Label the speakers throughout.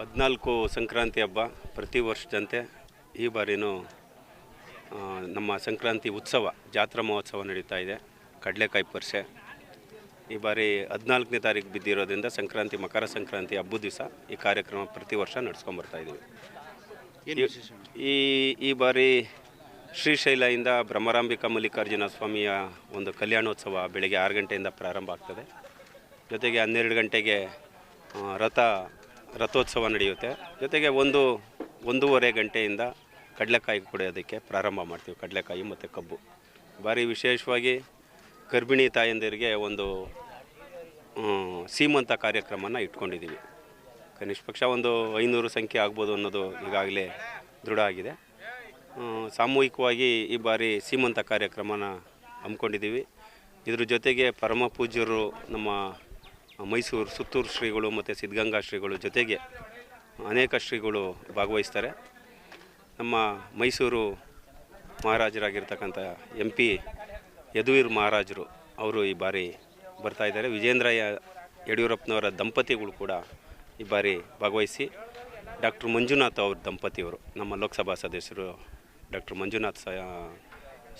Speaker 1: ಹದಿನಾಲ್ಕು ಸಂಕ್ರಾಂತಿ ಹಬ್ಬ ಪ್ರತಿ ವರ್ಷದಂತೆ ಈ ಬಾರಿನೂ ನಮ್ಮ ಸಂಕ್ರಾಂತಿ ಉತ್ಸವ ಜಾತ್ರಾ ಮಹೋತ್ಸವ ನಡೀತಾ ಇದೆ ಕಡಲೆಕಾಯಿ ಪರಿಷೆ ಈ ಬಾರಿ ಹದಿನಾಲ್ಕನೇ ತಾರೀಕು ಬಿದ್ದಿರೋದ್ರಿಂದ ಸಂಕ್ರಾಂತಿ ಮಕರ ಸಂಕ್ರಾಂತಿ ಹಬ್ಬದ ದಿವಸ ಈ ಕಾರ್ಯಕ್ರಮ ಪ್ರತಿ ವರ್ಷ ಇದ್ದೀವಿ. ಈ ಈ ಬಾರಿ ಶ್ರೀಶೈಲದಿಂದ ಬ್ರಹ್ಮರಾಂಬಿಕಾ ಮಲ್ಲಿಕಾರ್ಜುನ ಸ್ವಾಮಿಯ ಒಂದು ಕಲ್ಯಾಣೋತ್ಸವ ಬೆಳಗ್ಗೆ ಆರು ಗಂಟೆಯಿಂದ ಪ್ರಾರಂಭ ಆಗ್ತದೆ. ಜೊತೆಗೆ ಹನ್ನೆರಡು ಗಂಟೆಗೆ ರಥ ರಥೋತ್ಸವ ನಡೆಯುತ್ತೆ. ಜೊತೆಗೆ ಒಂದು, ಒಂದೂವರೆ ಗಂಟೆಯಿಂದ ಕಡಲೆಕಾಯಿ ಕುಡಿಯೋದಕ್ಕೆ ಪ್ರಾರಂಭ ಮಾಡ್ತೀವಿ. ಕಡಲೆಕಾಯಿ ಮತ್ತು ಕಬ್ಬು. ಭಾರಿ ವಿಶೇಷವಾಗಿ ಗರ್ಭಿಣಿ ತಾಯಂದಿರಿಗೆ ಒಂದು ಸೀಮಂತ ಕಾರ್ಯಕ್ರಮನ ಇಟ್ಕೊಂಡಿದ್ದೀವಿ ಕನಿಷ್ಠ ಪಕ್ಷ ಒಂದು ಐನೂರು ಸಂಖ್ಯೆ ಆಗ್ಬೋದು ಅನ್ನೋದು ಈಗಾಗಲೇ ದೃಢ ಆಗಿದೆ. ಸಾಮೂಹಿಕವಾಗಿ ಈ ಬಾರಿ ಸೀಮಂತ ಕಾರ್ಯಕ್ರಮನ ಹಮ್ಮಿಕೊಂಡಿದ್ದೀವಿ ಇದ್ರ ಜೊತೆಗೆ ಪರಮ ಪೂಜ್ಯರು ನಮ್ಮ ಮೈಸೂರು ಸುತ್ತೂರು ಶ್ರೀಗಳು ಮತ್ತು ಸಿದ್ಧಗಂಗಾ ಶ್ರೀಗಳು ಜೊತೆಗೆ ಅನೇಕ ಶ್ರೀಗಳು ಭಾಗವಹಿಸ್ತಾರೆ. ನಮ್ಮ ಮೈಸೂರು ಮಹಾರಾಜರಾಗಿರ್ತಕ್ಕಂಥ ಎಂ ಪಿ ಯದುವೀರ್ ಮಹಾರಾಜರು ಅವರು ಈ ಬಾರಿ ಬರ್ತಾ ಇದ್ದಾರೆ. ವಿಜೇಂದ್ರ ಯಡಿಯೂರಪ್ಪನವರ ದಂಪತಿಗಳು ಕೂಡ ಈ ಬಾರಿ ಭಾಗವಹಿಸಿ ಡಾಕ್ಟರ್ ಮಂಜುನಾಥ್ ಅವ್ರ ದಂಪತಿಯವರು, ನಮ್ಮ ಲೋಕಸಭಾ ಸದಸ್ಯರು ಡಾಕ್ಟರ್ ಮಂಜುನಾಥ್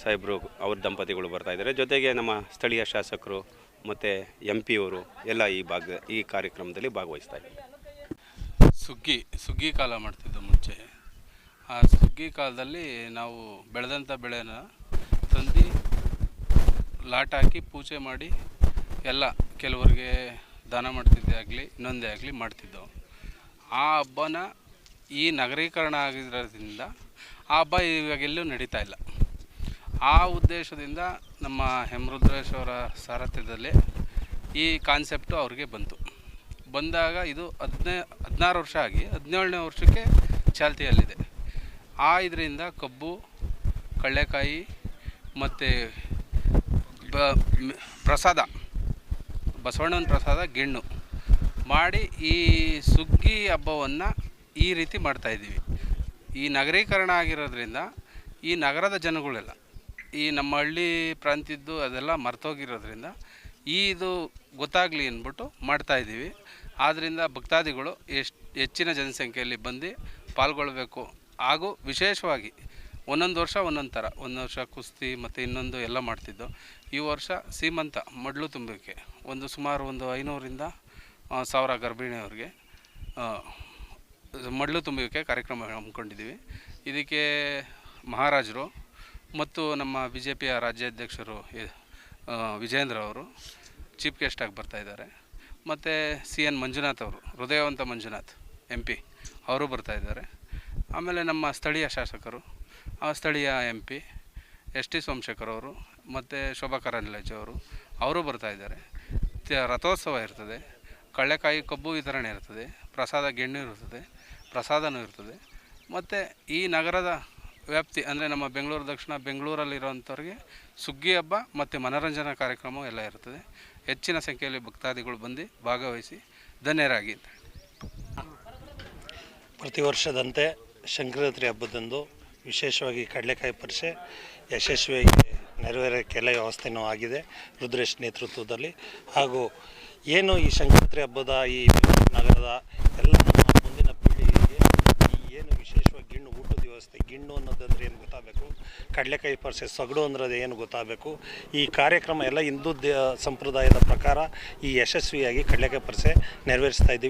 Speaker 1: ಸಾಹೇಬರು ಅವ್ರ ದಂಪತಿಗಳು ಬರ್ತಾ ಇದ್ದಾರೆ. ಜೊತೆಗೆ ನಮ್ಮ ಸ್ಥಳೀಯ ಶಾಸಕರು ಮತ್ತು ಎಂ ಪಿಯವರು ಎಲ್ಲ ಈ ಭಾಗ, ಈ ಕಾರ್ಯಕ್ರಮದಲ್ಲಿ ಭಾಗವಹಿಸ್ತಾ ಇದ್ದಾರೆ.
Speaker 2: ಸುಗ್ಗಿ ಸುಗ್ಗಿ ಕಾಲ ಮಾಡ್ತಿದ್ದು ಮುಂಚೆ. ಆ ಸುಗ್ಗಿ ಕಾಲದಲ್ಲಿ ನಾವು ಬೆಳೆದಂಥ ಬೆಳೆನ ತಂದು ಲಾಟ್ ಹಾಕಿ ಪೂಜೆ ಮಾಡಿ ಎಲ್ಲ ಕೆಲವರಿಗೆ ದಾನ ಮಾಡ್ತಿದ್ದೆ ಆಗಲಿ, ಇನ್ನೊಂದೇ ಆಗಲಿ ಮಾಡ್ತಿದ್ದೆವು. ಆ ಹಬ್ಬನ ಈ ನಗರೀಕರಣ ಆಗಿರೋದ್ರಿಂದ ಆ ಹಬ್ಬ ಇವಾಗೆಲ್ಲೂ ನಡೀತಾ ಇಲ್ಲ. ಆ ಉದ್ದೇಶದಿಂದ ನಮ್ಮ ಹೆಮರುದ್ರೇಶ್ವರ ಸಾರಥ್ಯದಲ್ಲಿ ಈ ಕಾನ್ಸೆಪ್ಟು ಅವ್ರಿಗೆ ಬಂತು. ಬಂದಾಗ ಇದು ಹದಿನೈ, ಹದಿನಾರು ವರ್ಷ ಆಗಿ, ಹದಿನೇಳನೇ ವರ್ಷಕ್ಕೆ ಚಾಲ್ತಿಯಲ್ಲಿದೆ. ಆ ಇದರಿಂದ ಕಬ್ಬು ಕಡಲೆಕಾಯಿ ಮತ್ತು ಬ ಪ್ರಸಾದ, ಬಸವಣ್ಣನ ಪ್ರಸಾದ, ಗೆಣ್ಣು ಮಾಡಿ ಈ ಸುಗ್ಗಿ ಹಬ್ಬವನ್ನು ಈ ರೀತಿ ಮಾಡ್ತಾಯಿದ್ದೀವಿ ಈ ನಗರೀಕರಣ ಆಗಿರೋದ್ರಿಂದ ಈ ನಗರದ ಜನಗಳೆಲ್ಲ ಈ ನಮ್ಮ ಹಳ್ಳಿ ಪ್ರಾಂತ್ಯದ್ದು ಅದೆಲ್ಲ ಮರ್ತೋಗಿರೋದ್ರಿಂದ ಈ ಇದು ಗೊತ್ತಾಗಲಿ ಅಂದ್ಬಿಟ್ಟು ಮಾಡ್ತಾಯಿದ್ದೀವಿ ಆದ್ದರಿಂದ ಭಕ್ತಾದಿಗಳು ಎಷ್ಟು ಹೆಚ್ಚಿನ ಜನಸಂಖ್ಯೆಯಲ್ಲಿ ಬಂದು ಪಾಲ್ಗೊಳ್ಬೇಕು. ಹಾಗೂ ವಿಶೇಷವಾಗಿ ಒಂದೊಂದು ವರ್ಷ ಒಂದೊಂದು ಥರ, ಒಂದು ವರ್ಷ ಕುಸ್ತಿ ಮತ್ತು ಇನ್ನೊಂದು ಎಲ್ಲ ಮಾಡ್ತಿದ್ದು. ಈ ವರ್ಷ ಸೀಮಂತ ಮಡ್ಲು ತುಂಬಕ್ಕೆ ಒಂದು ಸುಮಾರು ಒಂದು ಐನೂರಿಂದ ಸಾವಿರ ಗರ್ಭಿಣಿಯವ್ರಿಗೆ ಮಡ್ಲು ತುಂಬುವಿಕೆ ಕಾರ್ಯಕ್ರಮ ಹಮ್ಮಿಕೊಂಡಿದ್ದೀವಿ. ಇದಕ್ಕೆ ಮಹಾರಾಜರು ಮತ್ತು ನಮ್ಮ ಬಿ ಜೆ ಪಿಯ ರಾಜ್ಯಾಧ್ಯಕ್ಷರು ವಿಜೇಂದ್ರ ಅವರು ಚೀಫ್ ಗೆಸ್ಟಾಗಿ ಬರ್ತಾಯಿದ್ದಾರೆ ಮತ್ತು ಸಿ ಎನ್ ಮಂಜುನಾಥ್ ಅವರು, ಹೃದಯವಂತ ಮಂಜುನಾಥ್, ಎಂ ಪಿ, ಅವರು ಬರ್ತಾಯಿದ್ದಾರೆ ಆಮೇಲೆ ನಮ್ಮ ಸ್ಥಳೀಯ ಶಾಸಕರು, ಆ ಸ್ಥಳೀಯ M P, S T Somashekar ಅವರು, ಮತ್ತು ಶೋಭಾ ಕರಂದ್ಲಾಜೆ ಅವರು ಅವರು ಬರ್ತಾಯಿದ್ದಾರೆ ರಥೋತ್ಸವ ಇರ್ತದೆ. ಕಳ್ಳೆಕಾಯಿ ಕಬ್ಬು ವಿತರಣೆ ಇರ್ತದೆ. ಪ್ರಸಾದ ಗೆಣ್ಣು ಇರ್ತದೆ. ಪ್ರಸಾದನೂ ಇರ್ತದೆ. ಮತ್ತು ಈ ನಗರದ ವ್ಯಾಪ್ತಿ ಅಂದರೆ ನಮ್ಮ ಬೆಂಗಳೂರು, ದಕ್ಷಿಣ ಬೆಂಗಳೂರಲ್ಲಿರುವಂಥವ್ರಿಗೆ ಸುಗ್ಗಿ ಹಬ್ಬ ಮತ್ತು ಮನೋರಂಜನಾ ಕಾರ್ಯಕ್ರಮ ಎಲ್ಲ ಇರ್ತದೆ. ಹೆಚ್ಚಿನ ಸಂಖ್ಯೆಯಲ್ಲಿ ಭಕ್ತಾದಿಗಳು ಬಂದು ಭಾಗವಹಿಸಿ ಧನ್ಯರಾಗಿ
Speaker 3: ಪ್ರತಿ ವರ್ಷದಂತೆ ಸಂಕ್ರಾಂತಿ ಹಬ್ಬದಂದು ವಿಶೇಷವಾಗಿ ಕಡಲೆಕಾಯಿ ಪರಿಷೆ ಯಶಸ್ವಿಯಾಗಿ ನೆರವೇರೋಕ್ಕೆ ಎಲ್ಲ ಆಗಿದೆ ರುದ್ರೇಶ್ ನೇತೃತ್ವದಲ್ಲಿ. ಹಾಗೂ ಏನು ಈ ಸಂಕ್ರಾಂತಿ ಹಬ್ಬದ ಈ ನಗರದ ಎಲ್ಲ ನಮ್ಮ ಮುಂದಿನ ಪೀಳಿಗೆಗೆ ಈ ಏನು ವಿಶೇಷವಾಗಿ ಗಿಣ್ಣು ಊಟದ ವ್ಯವಸ್ಥೆ ಗಿಣ್ಣು ಅನ್ನೋದಂದ್ರೆ ಏನು ಗೊತ್ತಾಗಬೇಕು ಕಡಲೆಕಾಯಿ ಪರಿಸೆ ಸೊಗಡು ಅದು ಏನು ಗೊತ್ತಾಗಬೇಕು? ಈ ಕಾರ್ಯಕ್ರಮ ಎಲ್ಲ ಹಿಂದೂ ದೇ ಸಂಪ್ರದಾಯದ ಪ್ರಕಾರ ಈ ಯಶಸ್ವಿಯಾಗಿ ಕಡಲೆಕಾಯಿ ಪರಿಸೆ ನೆರವೇರಿಸ್ತಾ ಇದ್ದೀವಿ.